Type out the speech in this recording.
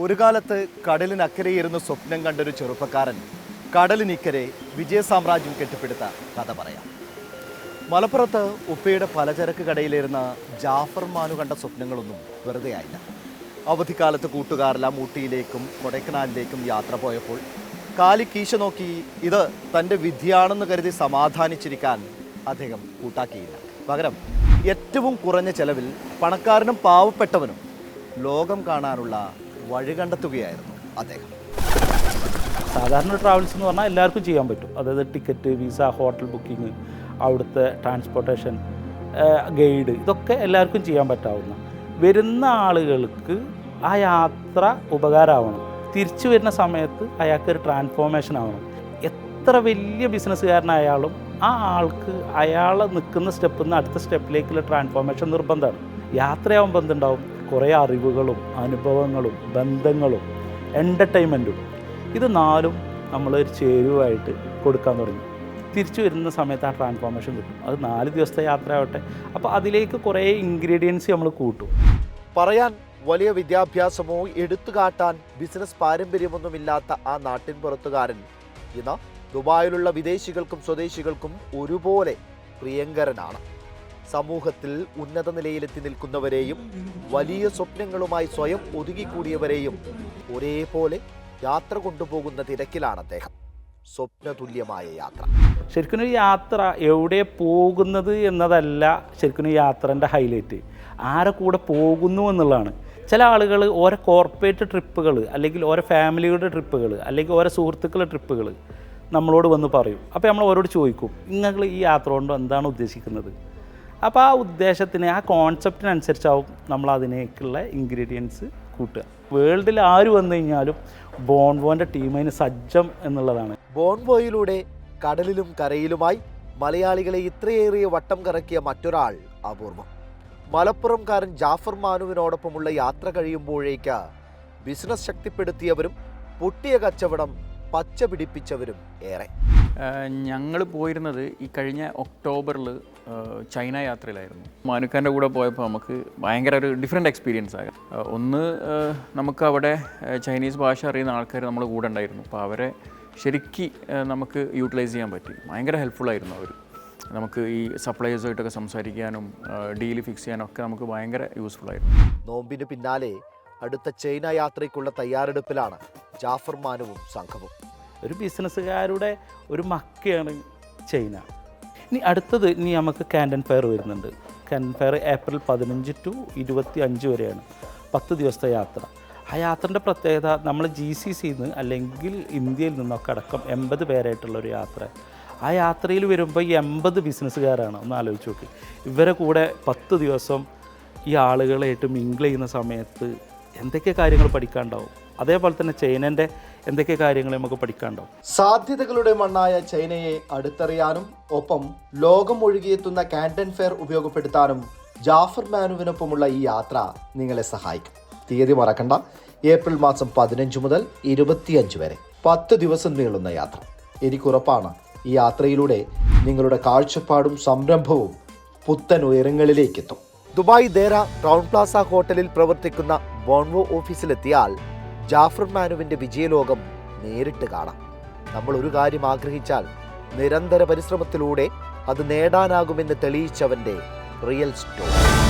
ഒരു കാലത്ത് കടലിനക്കരയിരുന്ന് സ്വപ്നം കണ്ടൊരു ചെറുപ്പക്കാരൻ കടലിനിക്കരെ വിജയ സാമ്രാജ്യം കെട്ടിപ്പിടുത്ത കഥ പറയാം. മലപ്പുറത്ത് ഉപ്പയുടെ പലചരക്ക് കടയിലിരുന്ന ജാഫർ മാനു കണ്ട സ്വപ്നങ്ങളൊന്നും വെറുതെ ആയില്ല. അവധിക്കാലത്ത് കൂട്ടുകാരെല്ലാം ഊട്ടിയിലേക്കും കൊടൈക്കനാലിലേക്കും യാത്ര പോയപ്പോൾ കാലി കീശ നോക്കി ഇത് തന്റെ വിധിയാണെന്ന് കരുതി സമാധാനിച്ചിരിക്കാൻ അദ്ദേഹം കൂട്ടാക്കിയില്ല. പകരം ഏറ്റവും കുറഞ്ഞ ചെലവിൽ പണക്കാരനും പാവപ്പെട്ടവനും ലോകം കാണാനുള്ള വഴി കണ്ടെത്തുകയായിരുന്നു അദ്ദേഹം. സാധാരണ ട്രാവൽസ് എന്ന് പറഞ്ഞാൽ എല്ലാവർക്കും ചെയ്യാൻ പറ്റും. അതായത് ടിക്കറ്റ് വിസ ഹോട്ടൽ ബുക്കിംഗ് അവിടുത്തെ ട്രാൻസ്പോർട്ടേഷൻ ഗൈഡ് ഇതൊക്കെ എല്ലാവർക്കും ചെയ്യാൻ പറ്റാവുന്ന. വരുന്ന ആളുകൾക്ക് ആ യാത്ര ഉപകാരമാവണം. തിരിച്ചു വരുന്ന സമയത്ത് അയാൾക്ക് ഒരു ട്രാൻസ്ഫോർമേഷൻ ആവണം. എത്ര വലിയ ബിസിനസ്സുകാരനായാലും ആ ആൾക്ക് അയാൾ നിൽക്കുന്ന സ്റ്റെപ്പിൽ നിന്ന് അടുത്ത സ്റ്റെപ്പിലേക്കുള്ള ട്രാൻസ്ഫോർമേഷൻ നിർബന്ധമാണ്. യാത്രയാവുമ്പോൾ എന്തുണ്ടാവും? കുറേ അറിവുകളും അനുഭവങ്ങളും ബന്ധങ്ങളും എന്റർടൈൻമെന്റും ഇത് നാലും നമ്മൾ ഒരു ചേരുവായിട്ട് കൊടുക്കാൻ തുടങ്ങി. തിരിച്ചു വരുന്ന സമയത്ത് ആ ട്രാൻസ്ഫോർമേഷൻ കിട്ടും. അത് നാല് ദിവസത്തെ യാത്ര ആവട്ടെ അപ്പോൾ അതിലേക്ക് കുറേ ഇൻഗ്രീഡിയൻസ് നമ്മൾ കൂട്ടും. പറയാൻ വലിയ വിദ്യാഭ്യാസമോ എടുത്തുകാട്ടാൻ ബിസിനസ് പാരമ്പര്യമൊന്നുമില്ലാത്ത ആ നാട്ടിൻ പുറത്തുകാരൻ ഇന്ന് ദുബായിലുള്ള വിദേശികൾക്കും സ്വദേശികൾക്കും ഒരുപോലെ പ്രിയങ്കരനാണ്. സമൂഹത്തിൽ ഉന്നത നിലയിലെത്തി നിൽക്കുന്നവരെയും വലിയ സ്വപ്നങ്ങളുമായി സ്വയം ഒതുങ്ങിക്കൂടിയവരെയും ഒരേപോലെ യാത്ര കൊണ്ടുപോകുന്ന തിരക്കിലാണ് അദ്ദേഹം. സ്വപ്നതുല്യമായ യാത്ര. ശരിക്കും ഒരു യാത്ര എവിടെ പോകുന്നത് എന്നതല്ല ശരിക്കും യാത്രന്റെ ഹൈലൈറ്റ് ആരെ കൂടെ പോകുന്നു എന്നുള്ളതാണ്. ചില ആളുകൾ ഓരോ കോർപ്പറേറ്റ് ട്രിപ്പുകൾ അല്ലെങ്കിൽ ഓരോ ഫാമിലിയുടെ ട്രിപ്പുകൾ അല്ലെങ്കിൽ ഓരോ സുഹൃത്തുക്കളുടെ ട്രിപ്പുകൾ നമ്മളോട് വന്ന് പറയും. അപ്പോൾ നമ്മൾ അവരോട് ചോദിക്കും നിങ്ങൾ ഈ യാത്ര കൊണ്ട് എന്താണ് ഉദ്ദേശിക്കുന്നത്? അപ്പോൾ ആ ഉദ്ദേശത്തിന് ആ കോൺസെപ്റ്റിനനുസരിച്ചാവും നമ്മൾ അതിനേക്കുള്ള ഇൻഗ്രീഡിയൻസ് കൂട്ടുക. വേൾഡിൽ ആര് വന്നു കഴിഞ്ഞാലും ബോൺബോന്റെ ടീം അതിന് സജ്ജം എന്നുള്ളതാണ്. ബോൺബോയിലൂടെ കടലിലും കരയിലുമായി മലയാളികളെ ഇത്രയേറെ വട്ടം കറക്കിയ മറ്റൊരാൾ അപൂർവം. മലപ്പുറംകാരൻ ജാഫർ മാനുവിനോടൊപ്പമുള്ള യാത്ര കഴിയുമ്പോഴേക്ക് ബിസിനസ് ശക്തിപ്പെടുത്തിയവരും പൊട്ടിയ കച്ചവടം പച്ച പിടിപ്പിച്ചവരും ഏറെ. ഞങ്ങൾ പോയിരുന്നത് ഈ കഴിഞ്ഞ ഒക്ടോബറിൽ ചൈന യാത്രയിലായിരുന്നു. മാനുക്കാന്റെ കൂടെ പോയപ്പോൾ നമുക്ക് ഭയങ്കര ഒരു ഡിഫറെന്റ് എക്സ്പീരിയൻസ് ആകും ഒന്ന് നമുക്ക് അവിടെ ചൈനീസ് ഭാഷ അറിയുന്ന ആൾക്കാർ നമ്മുടെ കൂടെ ഉണ്ടായിരുന്നു. അപ്പോൾ അവരെ ശരിക്ക് നമുക്ക് യൂട്ടിലൈസ് ചെയ്യാൻ പറ്റി. ഭയങ്കര ഹെൽപ്ഫുള്ളായിരുന്നു അവർ നമുക്ക് ഈ സപ്ലൈസായിട്ടൊക്കെ സംസാരിക്കാനും ഡീൽ ഫിക്സ് ചെയ്യാനും ഒക്കെ നമുക്ക് ഭയങ്കര യൂസ്ഫുൾ ആയിരുന്നു. നോമ്പിന് പിന്നാലെ അടുത്ത ചൈന യാത്രയ്ക്കുള്ള തയ്യാറെടുപ്പിലാണ് ജാഫർ മാനുവും സംഘവും. ഒരു ബിസിനസ്സുകാരുടെ ഒരു മക്കയാണ് ചൈന. ഇനി അടുത്തത് ഇനി നമുക്ക് കാൻഡൻ ഫെയർ വരുന്നുണ്ട്. കാൻഡൻ ഫെയർ ഏപ്രിൽ പതിനഞ്ച് ടു ഇരുപത്തി അഞ്ച് വരെയാണ്. പത്ത് ദിവസത്തെ യാത്ര. ആ യാത്രന്റെ പ്രത്യേകത നമ്മൾ ജി സി സിന്ന് അല്ലെങ്കിൽ ഇന്ത്യയിൽ നിന്നൊക്കെ അടക്കം എൺപത് പേരായിട്ടുള്ള ഒരു യാത്ര. ആ യാത്രയിൽ വരുമ്പോൾ ഈ എൺപത് ബിസിനസ്സുകാരാണ്. ഒന്ന് ആലോചിച്ച് നോക്കി. ഇവരെ കൂടെ പത്ത് ദിവസം ഈ ആളുകളായിട്ട് മിങ്കിൾ ചെയ്യുന്ന സമയത്ത് എന്തൊക്കെ കാര്യങ്ങൾ പഠിക്കാണ്ടാവും അതേപോലെ തന്നെ ചൈനന്റെ എന്തൊക്കെ കാര്യങ്ങൾ നമുക്ക് പഠിക്കാണ്ടാവും സാധ്യതകളുടെ മണ്ണായ ചൈനയെ അടുത്തറിയാനും ഒപ്പം ലോകം ഒഴുകിയെത്തുന്ന കാൻഡൻ ഫെയർ ഉപയോഗപ്പെടുത്താനും ജാഫർ മാനുവിനൊപ്പമുള്ള ഈ യാത്ര നിങ്ങളെ സഹായിക്കും. തീയതി മറക്കണ്ട. ഏപ്രിൽ മാസം പതിനഞ്ച് മുതൽ ഇരുപത്തിയഞ്ച് വരെ. പത്ത് ദിവസം നീളുന്ന യാത്ര. എനിക്കുറപ്പാണ് ഈ യാത്രയിലൂടെ നിങ്ങളുടെ കാഴ്ചപ്പാടും സംരംഭവും പുത്തൻ ഉയരങ്ങളിലേക്കെത്തും ദുബായ് ദേര ക്രൗൺ പ്ലാസ ഹോട്ടലിൽ പ്രവർത്തിക്കുന്ന ബോൺവോ ഓഫീസിലെത്തിയാൽ ജാഫർ മാനുവിന്റെ വിജയലോകം നേരിട്ട് കാണാം. നമ്മൾ ഒരു കാര്യം ആഗ്രഹിച്ചാൽ നിരന്തര പരിശ്രമത്തിലൂടെ അത് നേടാനാകുമെന്ന് തെളിയിച്ചവന്റെ റിയൽ സ്റ്റോറി.